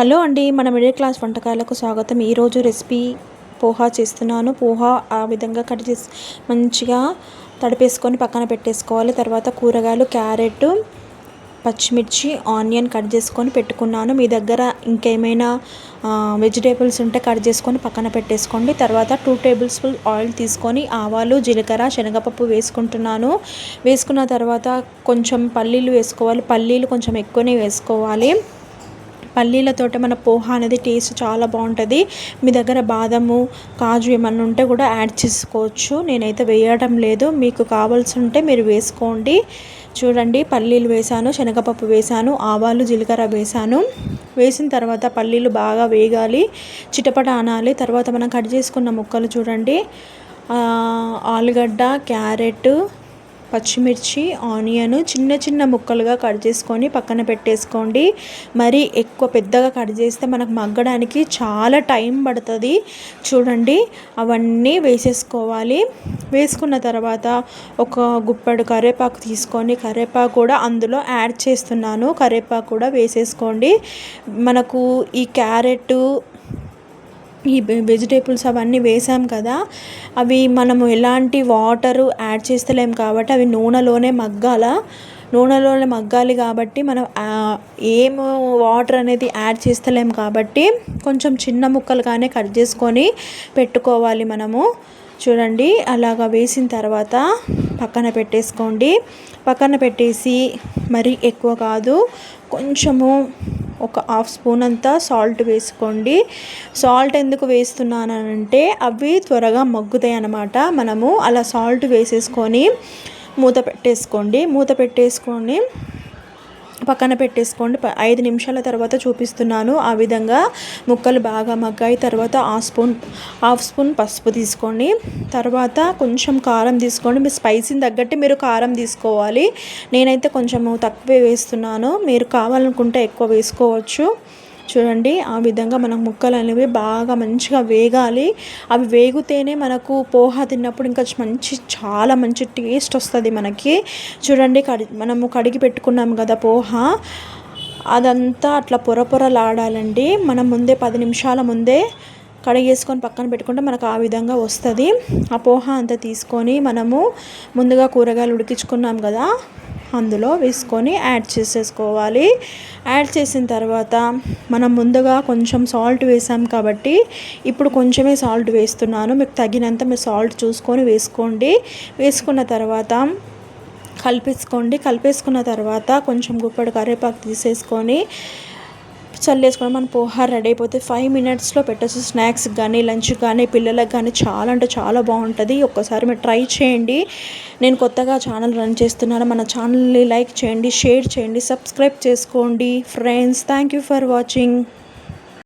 Hello అండి మన middle class వంటకాలకు స్వాగతం. ఈరోజు రెసిపీ పోహా చేస్తున్నాను. పోహా ఆ విధంగా కట్ చేసి మంచిగా తడిపేసుకొని పక్కన పెట్టేసుకోవాలి. తర్వాత కూరగాయలు క్యారెట్ పచ్చిమిర్చి ఆనియన్ కట్ చేసుకొని పెట్టుకున్నాను. మీ దగ్గర ఇంకేమైనా వెజిటేబుల్స్ ఉంటే కట్ చేసుకొని పక్కన పెట్టేసుకోండి. తర్వాత టూ టేబుల్ స్పూన్ ఆయిల్ తీసుకొని ఆవాలు జీలకర్ర శనగపప్పు వేసుకుంటున్నాను. వేసుకున్న తర్వాత కొంచెం పల్లీలు వేసుకోవాలి. పల్లీలు కొంచెం ఎక్కువనే వేసుకోవాలి. పల్లీలతోటి మన పోహా అనేది టేస్ట్ చాలా బాగుంటుంది. మీ దగ్గర బాదము కాజు ఏమన్నా ఉంటే కూడా యాడ్ చేసుకోవచ్చు. నేనైతే వేయడం లేదు. మీకు కావాల్సి ఉంటే మీరు వేసుకోండి. చూడండి పల్లీలు వేసాను శనగపప్పు వేసాను ఆవాలు జీలకర్ర వేసాను. వేసిన తర్వాత పల్లీలు బాగా వేగాలి చిటపట అనాలి. తర్వాత మనం కట్ చేసుకున్న ముక్కలు చూడండి. ఆలుగడ్డ క్యారెట్ పచ్చిమిర్చి ఆనియన్ చిన్న చిన్న ముక్కలుగా కట్ చేసుకొని పక్కన పెట్టేసుకోండి. మరి ఎక్కువ పెద్దగా కట్ చేస్తే మనకు మగ్గడానికి చాలా టైం పడుతుంది. చూడండి అవన్నీ వేసేసుకోవాలి. వేసుకున్న తర్వాత ఒక గుప్పడు కరివేపాకు తీసుకొని కరివేపాకు కూడా అందులో యాడ్ చేస్తున్నాను. కరివేపాకు కూడా వేసేసుకోండి. మనకు ఈ క్యారెట్ ఈ వెజిటేబుల్స్ అవన్నీ వేసాం కదా అవి మనము ఎలాంటి వాటరు యాడ్ చేస్తలేం కాబట్టి అవి నూనెలోనే మగ్గాల నూనెలోనే మగ్గాలి కాబట్టి మనం ఏం వాటర్ అనేది యాడ్ చేస్తలేం కాబట్టి కొంచెం చిన్న ముక్కలుగానే కట్ చేసుకొని పెట్టుకోవాలి మనము. చూడండి అలాగా వేసిన తర్వాత పక్కన పెట్టేసుకోండి. పక్కన పెట్టేసి మరీ ఎక్కువ కాదు కొంచెము ఒక హాఫ్ స్పూన్ అంతా సాల్ట్ వేసుకోండి. సాల్ట్ ఎందుకు వేస్తున్నానంటే అవి త్వరగా మగ్గుతాయి అన్నమాట. మనము అలా సాల్ట్ వేసేసుకొని మూత పెట్టేసుకోండి. మూత పెట్టేసుకొని పక్కన పెట్టేసుకోండి. ఐదు నిమిషాల తర్వాత చూపిస్తున్నాను. ఆ విధంగా ముక్కలు బాగా మగ్గాయి తర్వాత ఆ స్పూన్ హాఫ్ స్పూన్ పసుపు తీసుకోండి. తర్వాత కొంచెం కారం తీసుకోండి. మీ స్పైసీని తగ్గట్టు మీరు కారం తీసుకోవాలి. నేనైతే కొంచెము తక్కువే వేస్తున్నాను. మీరు కావాలనుకుంటే ఎక్కువ వేసుకోవచ్చు. చూడండి ఆ విధంగా మనం ముక్కలు అనేవి బాగా మంచిగా వేగాలి. అవి వేగితేనే మనకు పోహా తిన్నప్పుడు ఇంకా మంచి చాలా మంచి టేస్ట్ వస్తుంది మనకి. చూడండి కడి మనము కడిగి పెట్టుకున్నాము కదా పోహా. అదంతా అట్లా పొర పొరలాడాలండి మనం ముందే పది నిమిషాల ముందే కడిగేసుకొని పక్కన పెట్టుకుంటే మనకు ఆ విధంగా వస్తుంది. ఆ పోహ అంతా తీసుకొని మనము ముందుగా కూరగాయలు ఉడికించుకున్నాం కదా. అందులో వేసుకొని యాడ్ చేసేసుకోవాలి. యాడ్ చేసిన తర్వాత మనం ముందుగా కొంచెం సాల్ట్ వేసాం కాబట్టి ఇప్పుడు కొంచెమే సాల్ట్ వేస్తున్నాను. మీకు తగినంత మీరు సాల్ట్ చూసుకొని వేసుకోండి. వేసుకున్న తర్వాత కలిపేసుకోండి. కలిపేసుకున్న తర్వాత కొంచెం గుప్పడి కరివేపాకు తీసేసుకొని చల్లేసుకొని మన పోహా రెడీ అయిపోతే ఫైవ్ మినిట్స్లో పెట్టచ్చు స్నాక్స్ కానీ లంచ్ కానీ పిల్లలకు కానీ చాలా అంటే చాలా బాగుంటుంది. ఒక్కసారి మీరు ట్రై చేయండి. నేను కొత్తగా ఛానల్ రన్ చేస్తున్నాను. మన ఛానల్ని లైక్ చేయండి షేర్ చేయండి సబ్స్క్రైబ్ చేసుకోండి. Friends thank you for watching